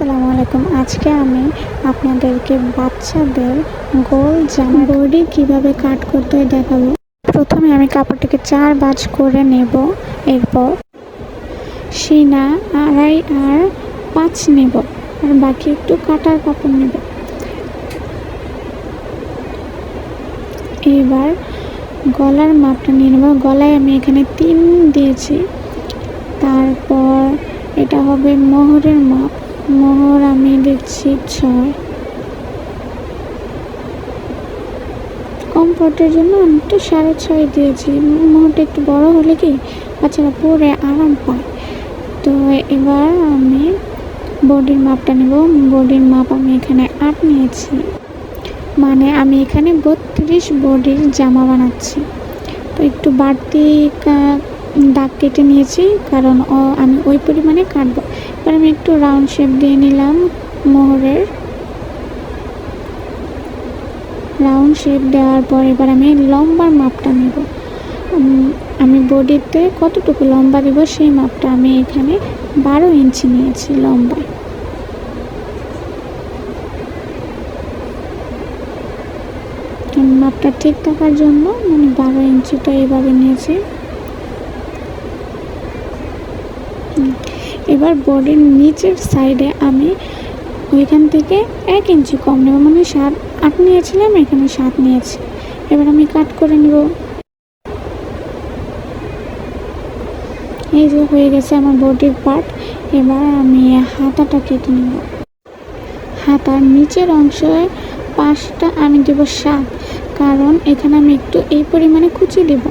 আসসালামু আলাইকুম। আজকে আমি আপনাদেরকে বাচ্চাদের গোল জামা বডি কীভাবে কাট করতে দেখাবো। প্রথমে আমি কাপড়টিকে চার বাজ করে নেব। এরপর সিনা, আড়াই আর পাঁচ নেব। আর বাকি একটু কাটার কাপড় নেব। এবার গলার মাপটা নিয়ে নেব। গলায় আমি এখানে তিন দিয়েছি। তারপর এটা হবে মোহরের মাপ। মোহর আমি দেখছি ছয় কমফোর্টের জন্য আমি একটু সাড়ে ছয় দিয়েছি। মোহরটা একটু বড় হলে কি? বাচ্চারা পরে আরাম পায় তো এবার আমি বডির মাপটা নেব। বডির মাপ আমি এখানে আট নিয়েছি। মানে আমি এখানে বত্রিশ বডির জামা বানাচ্ছি। তো একটু বাড়তি দাগ কেটে নিয়েছি, কারণ আমি ওই পরিমাণে কাটবো। এবার আমি একটু রাউন্ড শেপ দিয়ে নিলাম মোহরের। রাউন্ড শেপ দেওয়ার পর এবার আমি লম্বার মাপটা নেব। আমি বডিতে কতটুকু লম্বা দেব সেই মাপটা আমি এখানে বারো ইঞ্চি নিয়েছি লম্বা মাপটা ঠিক থাকার জন্য মানে বারো ইঞ্চিটা এভাবে নিয়েছি। এবার বডির নিচের সাইডে আমি ওইখান থেকে এক ইঞ্চি কম নেব। মানে সাত, আট নিয়েছিলাম, এখানে সাত নিয়েছি। এবার আমি কাট করে নেব। এই যে হয়ে গেছে আমার বডির পার্ট এবার আমি হাতাটা কেটে নেব। হাতার নিচের অংশে পাশটা আমি দেব সাত। কারণ এখানে আমি একটু এই পরিমাণে কুচি দেব।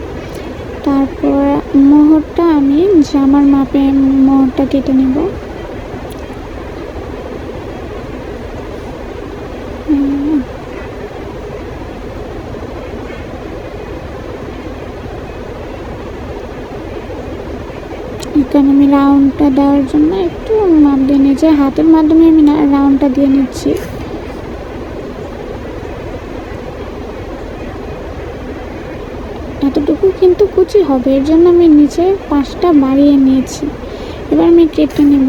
তারপর মোহরটা আমি জামার মাপে মোহরটা কেটে নেব। এখানে আমি রাউন্ডটা দেওয়ার জন্য একটু মাপ দিয়ে নিয়েছি। হাতের মাধ্যমে আমি রাউন্ডটা দিয়ে নিচ্ছি। এতটুকু কিন্তু কুচি হবে। এর জন্য আমি নিচে পাঁচটা বাড়িয়ে নিয়েছি। এবার আমি কেটে নেব।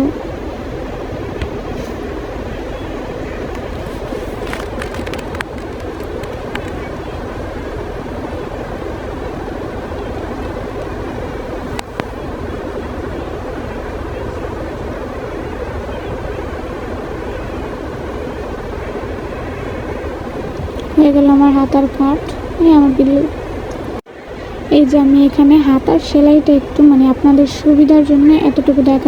হয়ে গেল আমার হাতার কাট এই আমার বিল্লু। এই যে আমি এখানে হাতার সেলাইটা একটু মানে আপনাদের সুবিধার জন্য এতটুকু দেখা